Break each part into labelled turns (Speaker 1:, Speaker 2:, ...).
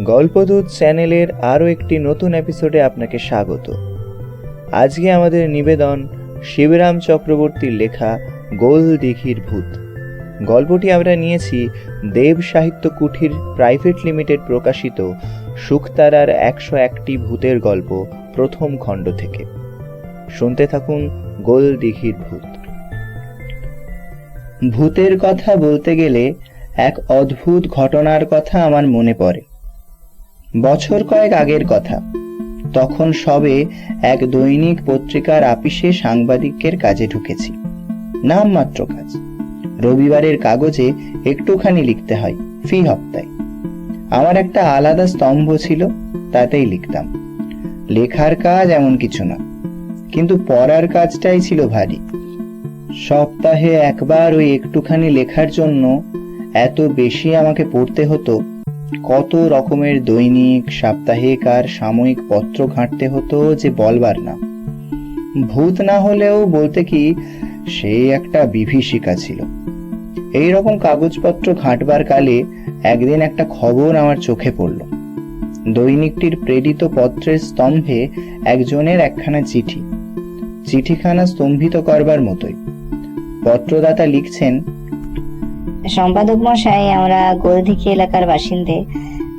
Speaker 1: গল্পদূত চ্যানেলের আরও একটি নতুন এপিসোডে আপনাকে স্বাগত। আজকে আমাদের নিবেদন শিবরাম চক্রবর্তীর লেখা গোল দিঘির ভূত। গল্পটি আমরা নিয়েছি দেব সাহিত্য কুঠির প্রাইভেট লিমিটেড প্রকাশিত সুখতারার একশো একটি ভূতের গল্প প্রথম খণ্ড থেকে। শুনতে থাকুন গোল দিঘির ভূত। ভূতের কথা বলতে গেলে এক অদ্ভুত ঘটনার কথা আমার মনে পড়ে। বছর কয়েক আগের কথা। তখন সবে এক দৈনিক পত্রিকার আপিসে সাংবাদিকের কাজে ঢুকেছি। নামমাত্র কাজ। রবিবারের কাগজে একটুখানি লিখতে হয়, ফি হপ্তায়। আমার একটা আলাদা স্তম্ভ ছিল, তাতেই লিখতাম। লেখার কাজ এমন কিছু না, কিন্তু পড়ার কাজটাই ছিল ভারী। সপ্তাহে একবার ওই একটুখানি লেখার জন্য এত বেশি আমাকে পড়তে হতো কত রকমের দৈনিক, সাপ্তাহিক আর সাময়িক পত্র ঘাঁটতে হতো যে বলবার না। ভূত না হলেও বলতে কি, সে একটা বিভীষিকা ছিল। এই রকম কাগজপত্র ঘাঁটবার কালে একদিন একটা খবর আমার চোখে পড়ল। দৈনিকটির প্রেরিত পত্রের স্তম্ভে একজনের একখানা চিঠি। চিঠিখানা স্তম্ভিত করবার মতোই। পত্রদাতা লিখছেন
Speaker 2: সম্পাদক মশাই, আমরা গোলদিঘি এলাকার বাসিন্দে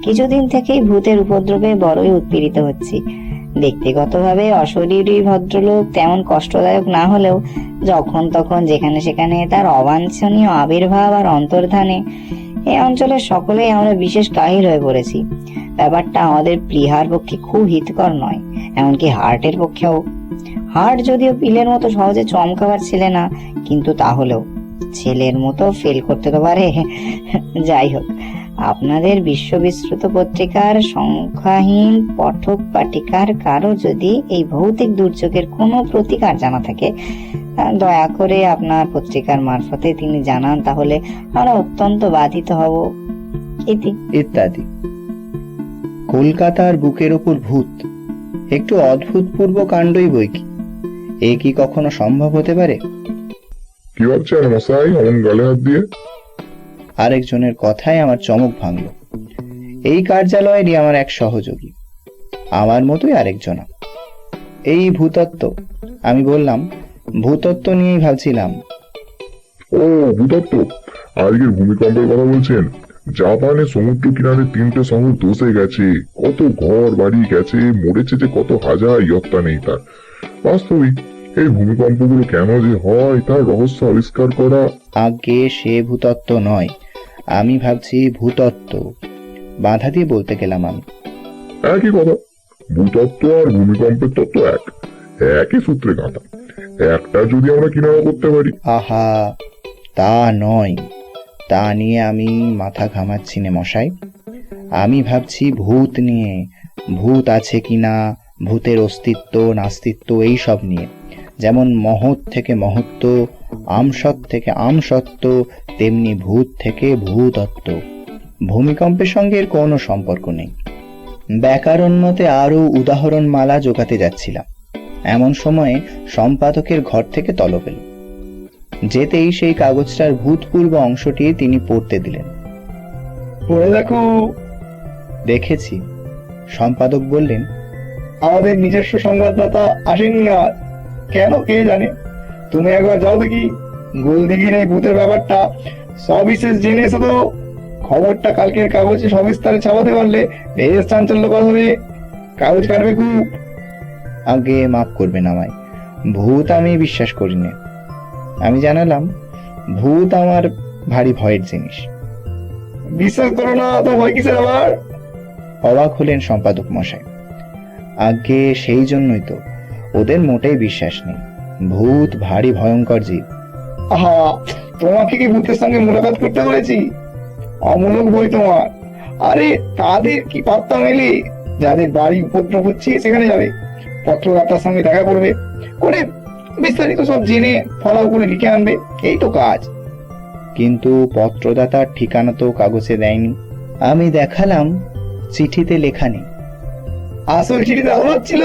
Speaker 2: কিছুদিন থেকেই ভূতের উপদ্রবে বড়ই উৎপীড়িত হচ্ছি। ব্যক্তিগতভাবে অশরীরী ভদ্রলোক তেমন কষ্টদায়ক না হলেও যখন তখন যেখানে সেখানে তার অবাঞ্ছনীয় আবির্ভাব আর অন্তর্ধানে এই অঞ্চলের সকলেই আমরা বিশেষ কাহিল হয়ে পড়েছি। ব্যাপারটা আমাদের প্রিহার পক্ষে খুব হিতকর নয়, এমনকি হার্টের পক্ষেও। হার্ট যদিও পিলের মতো সহজে চমকাবার ছেলে না, কিন্তু তাহলেও ছেলের মতো ফেল করতে তো পারে। যাই হোক, আপনাদের বিশ্ববিশ্রুত পত্রিকার সংখ্যাহীন পঠক পাঠিকার কারও যদি এই ভৌতিক দুর্যোগের কোনো প্রতিকার জানা থাকে, দয়া করে আপনার পত্রিকার মারফতে তিনি জানান, তাহলে আমরা অত্যন্ত বাধিত হব। ইতি।
Speaker 1: ইত্যাদি। কলকাতার বুকের ওপর ভূত। একটু অদ্ভুত পূর্ব কাণ্ডই বই কি? এ কি কখনো সম্ভব হতে পারে?
Speaker 3: কি ভাবছেন মশাই অমন গালে হাত দিয়ে?
Speaker 1: আরেকজনের কথায় আমার চমক ভাঙল। এই কার্যালয়েরই আমার এক সহযোগী। আমার মতোই আরেকজনা। এই ভূতত্ত্ব আমি বললাম ভূতত্ত্ব নিয়েই ভাবছিলাম।
Speaker 3: ও ভূতত্ত্ব। আজকের ভূমিকম্পের কথা বলছেন। জাপানে সমুদ্র কিনারে তিনটে শহর ধসে গেছে। কত ঘর বাড়ি গেছে মরেছে যে কত হাজার ইয়ত্তা নেই তার। বাস্তবিক এই ভূমিকম্পগুলো কেন যে হয় তার রহস্য আবিষ্কার করা।
Speaker 1: আগে সে ভূতত্ত্ব নয় আমি ভাবছি ভূতত্ত্ব। বাধা দিয়ে বলতে গেলাম আমি।
Speaker 3: একই কথা ভূতত্ত্ব আর ভূমিকম্পের তত্ত্ব এক একই সূত্রে গাঁথা। একটা যদি আমরা কিনারা করতে পারি।
Speaker 1: আহা তা নয়। তা নিয়ে আমি মাথা ঘামাচ্ছি নে মশাই। আমি ভাবছি ভূত নিয়ে ভূত আছে কিনা ভূতের অস্তিত্ব নাস্তিত্ব এই সব নিয়ে। যেমন মহৎ থেকে মহত্ব আমসৎ থেকে আমসত্ব তেমনি ভূত থেকে ভূতত্ত্ব। ভূমিকম্পের সঙ্গে এর কোনো সম্পর্ক নেই। ব্যাকরণ মতে আরও উদাহরণমালা জোগাতে যাচ্ছিলাম। এমন সময়ে সম্পাদকের ঘর থেকে তলব এলো। যেতেই সেই কাগজটার ভূতপূর্ব অংশটি তিনি পড়তে দিলেন।
Speaker 4: পড়ে দেখো।
Speaker 1: দেখেছি। সম্পাদক বললেন
Speaker 4: আমাদের নিজস্ব সংবাদদাতা আসেনি আর। কেন কে জানে? তুমি একবার যাও দেখি। গোলদিঘির এই ভূতের ব্যাপারটা। সবিশেষ জেনে এসো তো। খবরটা কালকের কাগজে সবিস্তারে ছাপাতে পারলে বেশ চাঞ্চল্যকর হবে। কাগজ কাটবে খুব
Speaker 1: আগে মাফ করবেন আমায়। ভূত আমি বিশ্বাস করি না আমি জানালাম ভূত আমার ভারী ভয়ের জিনিস।
Speaker 4: বিশ্বাস করো না তো ভয় কিসের আবার?
Speaker 1: অবাক হলেন সম্পাদক মশাই। আগে সেই জন্যই তো। ওদের মোটেই বিশ্বাস নেই। ভূত, ভারী, ভয়ঙ্কর জীব।
Speaker 4: আহা, তোমাকে কি ভূতের সঙ্গে মোলাকাত করতে বলেছি? অমূলক বই তোমার। আরে, তাদের কি পাত্তা মেলে? যাদের বাড়ি উপদ্রব হচ্ছে, সেখানে যাবে। পত্রদাতার সঙ্গে দেখা করবে। করে বিস্তারিত সব জেনে ফলাও করে লিখে আনবে। এই তো কাজ।
Speaker 1: কিন্তু পত্রদাতার ঠিকানা তো কাগজে দেয়নি। আমি দেখালাম চিঠিতে লেখা নেই।
Speaker 4: আসল চিঠিতে আমার ছিল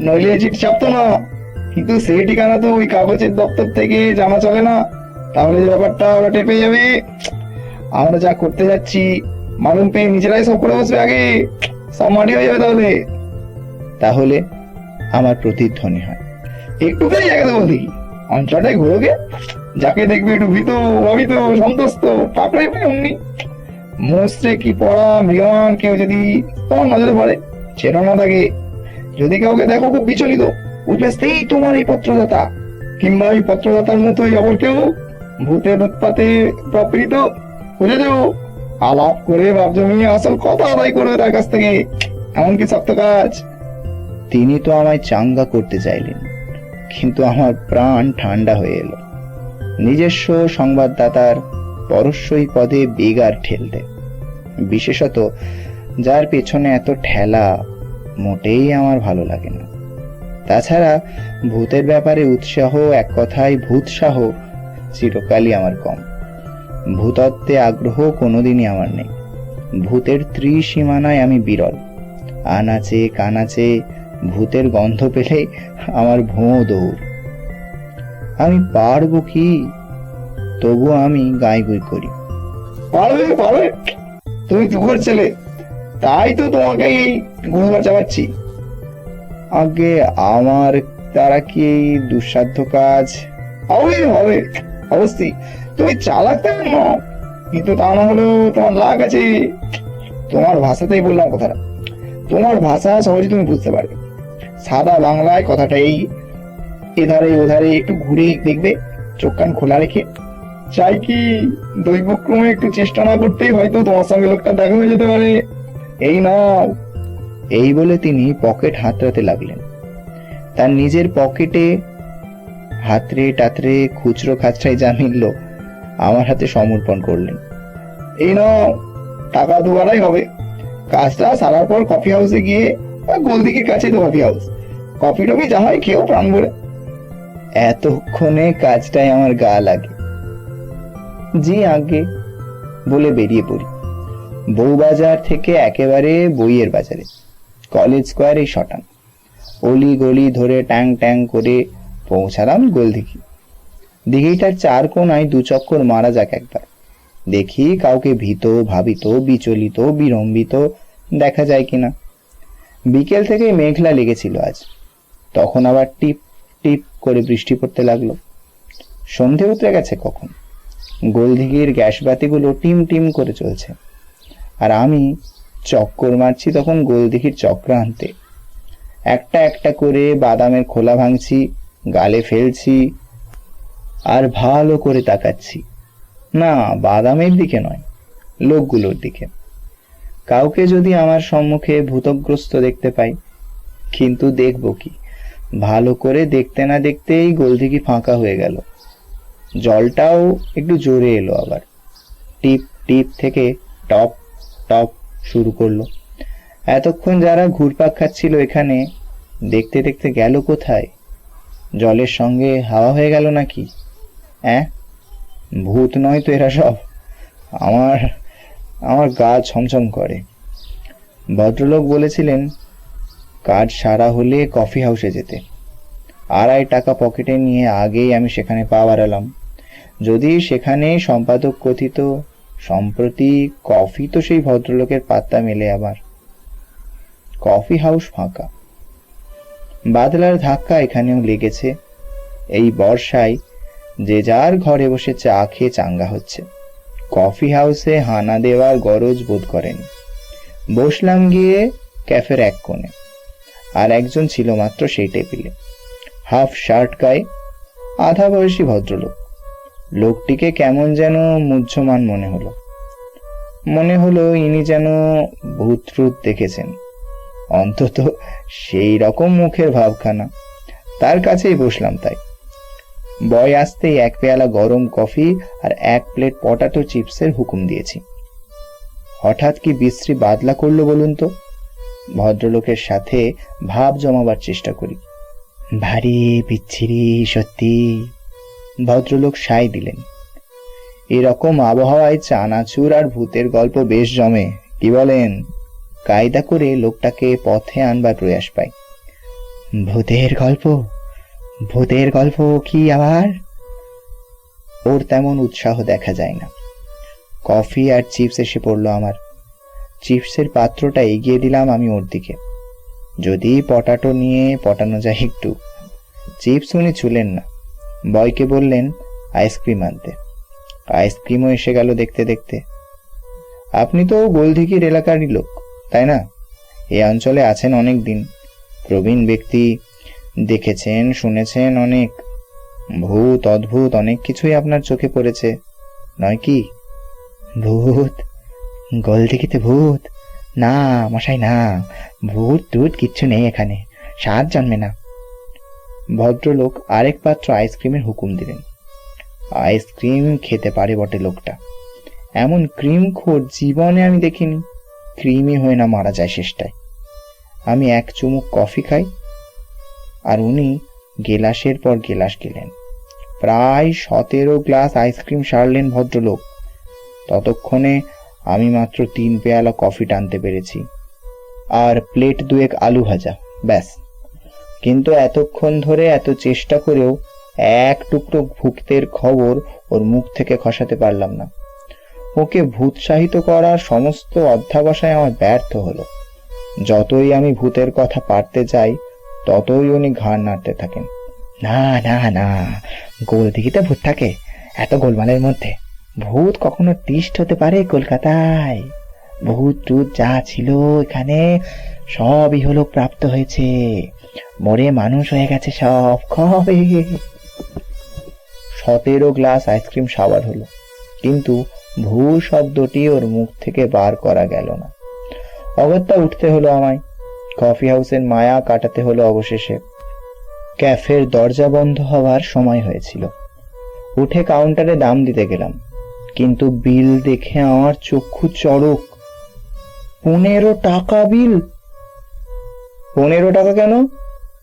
Speaker 4: নইলে চিঠি ছাপতো না। কিন্তু সেই ঠিকানা তো ওই কাগজের দপ্তর থেকে জানা চলে না। তাহলে ব্যাপারটা ওরা টেপে যাবে। আমরা যা করতে যাচ্ছি, মালুম পেয়ে নিজেরাই সব করে বসবে আগে। সব মাটি হয়ে যাবে তাহলে।
Speaker 1: তাহলে আমার প্রতিধ্বনি হয়।
Speaker 4: একটুখানি জায়গা দেবো দেখি অঞ্চলটাই ঘুরোগে যাকে দেখবে একটু ভীত, অভিত, সন্তুষ্ট। পাকড়াই পাই অমনি। মোস্টে কি পড়া মৃগমান কেউ যদি তোমার নজরে পড়ে চেতনা থাকে যদি কাউকে দেখো খুব বিচলিত উঠবেই তোমার এই পত্রদাতা। কিংবা এই পত্রদাতার মতোই অপর কেউ ভূতের উৎপাতে প্রকৃত বুঝে যাও আলাপ করে বাপ জমিয়ে আসল কথা আদায় করবে তার কাছ থেকে। এমন কি শক্ত কাজ।
Speaker 1: তিনি তো আমায় চাঙ্গা করতে চাইলেন, কিন্তু আমার প্রাণ ঠান্ডা হয়ে এলো। নিজস্ব সংবাদদাতার পরস্যই পদে বেগার ঠেলতে। বিশেষত যার পেছনে এত ঠেলা মোটেই আমার ভালো লাগে না। তাছাড়া ভূতের ব্যাপারে উৎসাহ, এক কথায় ভূতসাহ চিরকালই আমার কম। ভূতত্ত্বে আগ্রহ কোনোদিনই আমার নেই। ভূতের ত্রিসীমানায় আমি বিরল। আনাচে কানাচে ভূতের গন্ধ পেলেই আমার ভোঁ দৌড়। আমি পারব কি? তবু আমি গাই গুই করি।
Speaker 4: পারবে পারবে। তুমি দুপুর ছেলে। তাই তো তোমাকে এই গুরুবার চাপাচ্ছি
Speaker 1: আগে আমার তারা কি এই দুঃসাধ্য কাজ?
Speaker 4: হবে হবে, অবশ্যই। তুমি চালাক কিন্তু তা না হলেও তোমার লাগ আছে। তোমার ভাষাতেই বললাম কথাটা। তোমার ভাষা সহজে তুমি বুঝতে পারবে। সাদা বাংলায় কথাটা এই। এধারে ওধারে একটু ঘুরে দেখবে, চোখ কান খোলা রেখে। চাই কি দৈবক্রমে একটু চেষ্টা না করতেই হয়তো তোমার সঙ্গে লোকটা দেখা হয়ে যেতে পারে। এই নাও
Speaker 1: এই বলে তিনি পকেট হাতড়াতে লাগলেন। তার নিজের পকেটে হাতড়ে টাতরে খুচরো খাচরাই যা মিলল, আমার হাতে সমর্পণ করলেন।
Speaker 4: এই নাও টাকা দুবারাই হবে। কাজটা সারার পর কফি হাউসে গিয়ে ওই গোলদিঘির কাছে কফি হাউস কফি টফি যা হয় খেয়েও প্রাণ ভরে।
Speaker 1: এতক্ষণে কাজটাই আমার গা লাগে। জি আগে বলে বেরিয়ে পড়ি। বউবাজার থেকে একেবারে বইয়ের বাজারে, কলেজ স্কোয়ারে শটান। অলি গলি ধরে ট্যাং ট্যাং করে পৌঁছালাম গোলদিঘি দিঘিটার চার কোনায় দু চক্কর মারা যাক একবার। দেখি কাউকে ভীত, ভাবিত, বিচলিত, বিড়ম্বিত দেখা যায় কিনা। বিকেল থেকে মেঘলা লেগেছিল আজ। তখন আবার টিপ টিপ করে বৃষ্টি পড়তে লাগল। সন্ধে উতরে গেছে কখন? গোলদিঘির গ্যাস বাতিগুলো টিম টিম করে চলছে। আর আমি চক্কর মারছি তখন গোলদিঘির চক্রান্তে। একটা একটা করে বাদামের খোলা ভাঙছি, গালে ফেলছি আর ভালো করে তাকাচ্ছি। না, বাদামের দিকে নয়, লোকগুলোর দিকে। কাউকে যদি আমার সম্মুখে ভূতগ্রস্ত দেখতে পাই, কিন্তু দেখব কি? ভালো করে দেখতে না দেখতেই গোলদিঘি ফাঁকা হয়ে গেল। জলটাও একটু জোরে এলো আবার। টিপ টিপ থেকে টপ টপ শুরু করল। এতক্ষণ যারা ঘুরপাক খাচ্ছিল এখানে, দেখতে দেখতে গেল কোথায়? জলের সঙ্গে হাওয়া হয়ে গেল নাকি? হ্যাঁ ভূত নয় তো এরা সব। আমার আমার গা ছমছম করে। ভদ্রলোক বলেছিলেন কাজ সারা হলে কফি হাউসে যেতে। আড়াই টাকা পকেটে নিয়ে আগেই আমি সেখানে পা বাড়ালাম। যদি সেখানে সম্পাদক কথিত সম্প্রতি কফি তো সেই ভদ্রলোকের পাত্তা মেলে আবার। কফি হাউস ফাঁকা। বাদলার ধাক্কা এখানেও লেগেছে। এই বর্ষায় যে যার ঘরে বসে চা খেয়ে চাঙ্গা হচ্ছে। কফি হাউসে হানা দেওয়ার গরজ বোধ করেন। বসলাম গিয়ে ক্যাফের এক কোণে। আর একজন ছিল মাত্র সেই টেবিলে। হাফ শার্ট গায়ে আধা বয়সী ভদ্রলোক। লোকটিকে কেমন যেন মুহ্যমান মনে হলো। মনে হলো ইনি যেন ভূতরূপ দেখেছেন। অন্তত সেই রকম মুখের ভাবখানা। তার কাছেই বসলাম তাই। বয় আসতেই এক পেয়ালা গরম কফি আর এক প্লেট পটাটো চিপসের হুকুম দিয়েছি। হঠাৎ কি বিশ্রী বাদলা করল বলুন তো? ভদ্রলোকের সাথে ভাব জমাবার চেষ্টা করি। ভারী, বিচ্ছিরি, সত্যি। ভদ্রলোক সাই দিলেন। এরকম আবহাওয়ায় চানাচুর আর ভূতের গল্প বেশ জমে। কি বলেন? কায়দা করে লোকটাকে পথে আনবার প্রয়াস পাই ভূতের গল্প? ভূতের গল্প কি আবার? ওর তেমন উৎসাহ দেখা যায় না। কফি আর চিপস এসে পড়ল আমার। চিপসের পাত্রটা এগিয়ে দিলাম আমি ওর দিকে। যদি পটাটো নিয়ে পটানো যায় একটু। চিপস উনি ছুলেন না। বয়কে বললেন, আইসক্রিম আনতে। আইসক্রিমও এসে গেল দেখতে দেখতে। আপনি তো গোলধিকির এলাকারই লোক, তাই না? এই অঞ্চলে আছেন অনেক দিন প্রবীণ ব্যক্তি, দেখেছেন, শুনেছেন অনেক। ভূত, অদ্ভুত, অনেক কিছুই আপনার চোখে পড়েছে। নয় কি? ভূত? গোলদিঘিতে ভূত? না, মশাই, না। ভূত টুত কিচ্ছু নেই এখানে। সাত জন্মে না। ভদ্রলোক আরেক পাত্র আইসক্রিমের হুকুম দিলেন। আইসক্রিম খেতে পারে বটে লোকটা। এমন ক্রিম খোর জীবনে আমি দেখিনি। ক্রিমই হয়ে না মারা যায় শেষটায়। আমি এক চুমুক কফি খাই আর উনি গেলাসের পর গেলাস গেলেন। প্রায় সতেরো গ্লাস আইসক্রিম সারলেন ভদ্রলোক। ততক্ষণে আমি মাত্র তিন পেয়ালা কফি টানতে পেরেছি। আর প্লেট দুয়েক আলু ভাজা, ব্যাস। কিন্তু এতক্ষণ ধরে এত চেষ্টা করেও এক টুকরো ভুক্তের খবর ওর মুখ থেকে খসাতে পারলাম না। ওকে ভূতসাহিত করার সমস্ত অধ্যাবসায় আমার ব্যর্থ হলো। যতই আমি ভূতের কথা পারতে যাই, ততই উনি ঘাড় নাড়তে থাকেন। না না না, গোল দিঘিতে ভূত থাকে, এত গোলমালের মধ্যে। ভূত কখনো টিস্ট হতে পারে কলকাতায়? ভূত টুত যা ছিল এখানে, সবই হলো প্রাপ্ত হয়েছে। মরে মানুষ হয়ে গেছে সব। কবে সতেরো গ্লাস আইসক্রিম সাবার হলো। কিন্তু ভূ শব্দটি ওর মুখ থেকে বার করা গেল না। অগত্যা উঠতে হলো আমায়। কফি হাউসের মায়া কাটাতে হলো অবশেষে। ক্যাফের দরজা বন্ধ হওয়ার সময় হয়েছিল। উঠে কাউন্টারে দাম দিতে গেলাম। কিন্তু বিল দেখে আমার চক্ষু চড়ক। পনেরো টাকা বিল। পনেরো টাকা কেন?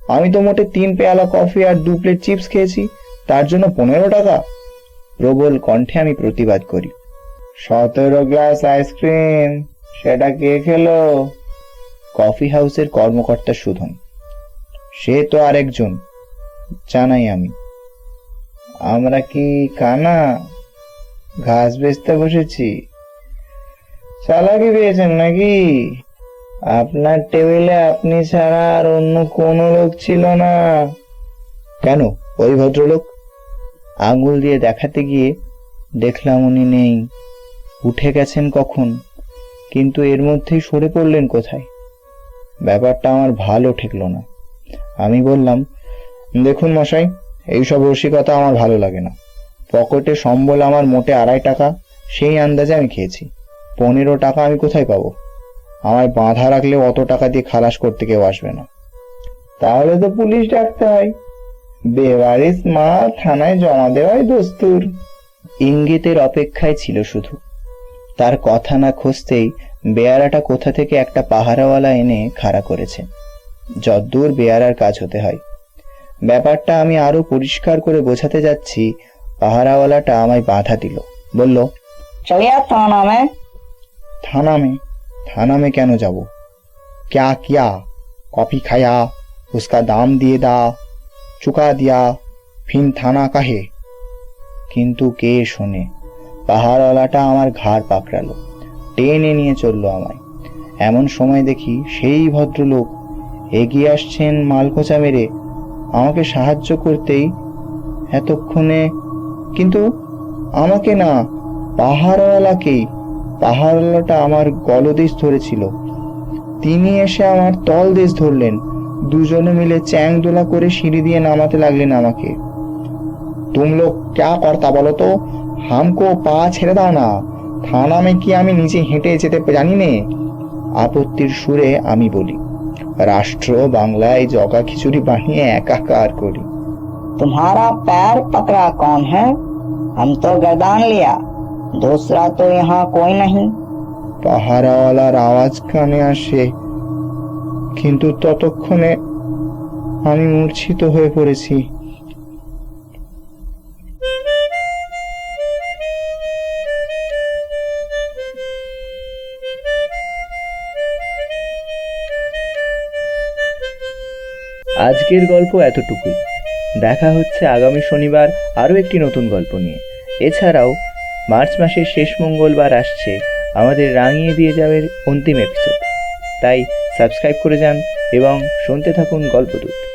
Speaker 1: আমি তো মোটে তিন পেয়ালা কফি আর দু প্লেট চিপস খেয়েছি, তার জন্য পনেরো টাকা। প্রবল কণ্ঠে আমি প্রতিবাদ করি। সতেরো গ্লাস আইসক্রিম, সেটা কে খেলো? কফি হাউসের কর্মকর্তা সুধন। সে তো আরেকজন, জানাই আমি। আমরা কি কানা? ঘাস বেচতে বসেছি? চালাকি পেয়েছেন নাকি? আপনার টেবিলে আপনি ছাড়া আর অন্য কোনো লোক ছিল না। কেন? ওই ভদ্রলোক? আঙুল দিয়ে দেখাতে গিয়ে দেখলাম উনি নেই। উঠে গেছেন কখন? কিন্তু এর মধ্যেই সরে পড়লেন কোথায়? ব্যাপারটা আমার ভালো ঠেকলো না। আমি বললাম দেখুন মশাই এইসব রসিকতা আমার ভালো লাগে না। পকেটে সম্বল আমার মোটে আড়াই টাকা সেই আন্দাজে আমি খেয়েছি। পনেরো টাকা আমি কোথায় পাবো? আমায় বাঁধা রাখলে অত টাকা দিয়ে খালাস করতে কেউ আসবে না। তাহলে তো পুলিশ ডাকতে হয়। বেবারিস মা থানায় জমা দেওয়াই দস্তুর। ইঙ্গিতের অপেক্ষায় ছিল শুধু। তার কথা না খুঁজতেই বেয়ারাটা কোথা থেকে একটা পাহারাওয়ালা এনে খাড়া করেছে। যদ্দূর বেয়ারার কাজ হতে হয়। ব্যাপারটা আমি আরও পরিষ্কার করে বোঝাতে যাচ্ছি, পাহারাওয়ালাটা আমায় বাধা দিল। বলল,
Speaker 2: চলিয়া থানা মে
Speaker 1: थाना में थाना में কেন যাব क्या किया कॉफी खाया उसका दाम दिए दा चुका दिया फिर थाना কাহে কিন্তু কে শোনে পাহাড়ওয়ালাটা আমার ঘাড় পাকড়ালো টেনে নিয়ে চললো আমায় এমন সময় দেখি সেই ভদ্রলোক এগিয়ে আসছেন মালকোচা মেরে আমাকে সাহায্য করতেই এতক্ষণে কিন্তু আমাকে না পাহাড়ওয়ালাকেই পাহাড়ওয়ালাটা আমার গলদেশ ধরেছিল তিনি এসে আমার তলদেশ ধরলেন দুজনে মিলে চ্যাং দোলা করে সিঁড়ি দিয়ে নামাতে লাগলেন আমাকে তুম লোক ক্যা কর্তা বলো তো হামকো পা ছেড়ে দাও না থানা মে কি আমি নিচে হেঁটে যেতে জানি নে আপত্তির সুরে আমি বলি রাষ্ট্র বাংলায় জগা খিচুড়ি বানিয়ে একাকার করি
Speaker 2: तुम्हारा पैर पकड़ा कौन है हम तो गर्दान लिया दूसरा तो यहाँ कोई नहीं
Speaker 1: পাহারাওয়ালার আওয়াজ কানে আসে কিন্তু ততক্ষণে আমি মূর্ছিত হয়ে পড়েছি আজকের গল্প এতটুকুই দেখা হচ্ছে আগামী শনিবার আরও একটি নতুন গল্প নিয়ে এছাড়াও মার্চ মাসের শেষ মঙ্গলবার আসছে। আমাদের রাঙিয়ে দিয়ে যাবে অন্তিম এপিসোড তাই সাবস্ক্রাইব করে যান এবং শুনতে থাকুন গল্পদূত।